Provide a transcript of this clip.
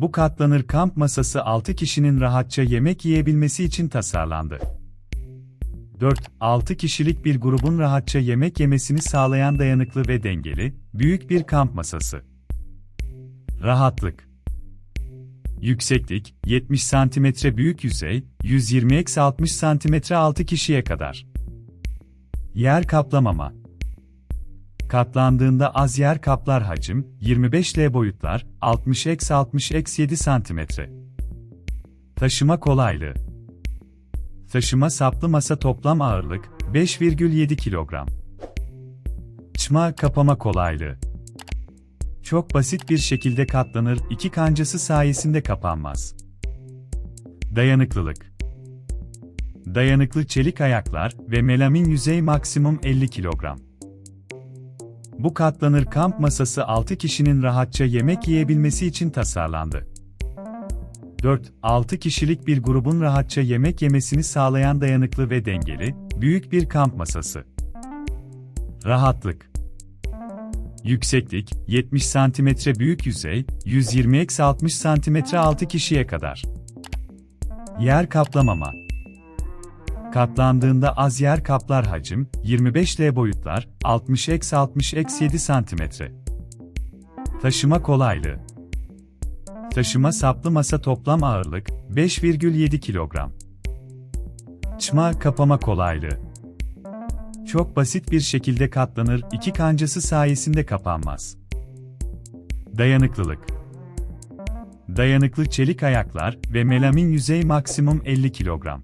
Bu katlanır kamp masası 6 kişinin rahatça yemek yiyebilmesi için tasarlandı. 4-6 kişilik bir grubun rahatça yemek yemesini sağlayan dayanıklı ve dengeli, büyük bir kamp masası. Rahatlık Yükseklik 70 cm büyük yüzey, 120-60 cm 6 kişiye kadar. Yer kaplamama Katlandığında az yer kaplar hacim, 25L boyutlar, 60x60x7 cm. Taşıma kolaylığı Taşıma saplı masa toplam ağırlık, 5,7 kilogram. Açma kapama kolaylığı çok basit bir şekilde katlanır, iki kancası sayesinde kapanmaz. Dayanıklılık Dayanıklı çelik ayaklar ve melamin yüzey maksimum 50 kilogram. Bu katlanır kamp masası 6 kişinin rahatça yemek yiyebilmesi için tasarlandı. 4-6 kişilik bir grubun rahatça yemek yemesini sağlayan dayanıklı ve dengeli, büyük bir kamp masası. Rahatlık Yükseklik 70 cm büyük yüzey, 120-60 cm 6 kişiye kadar. Yer kaplamama Katlandığında az yer kaplar hacim, 25L boyutlar, 60x60x7 cm. Taşıma kolaylığı Taşıma saplı masa toplam ağırlık, 5,7 kilogram. Açma kapama kolaylığı çok basit bir şekilde katlanır, iki kancası sayesinde kapanmaz. Dayanıklılık Dayanıklı çelik ayaklar ve melamin yüzey maksimum 50 kilogram.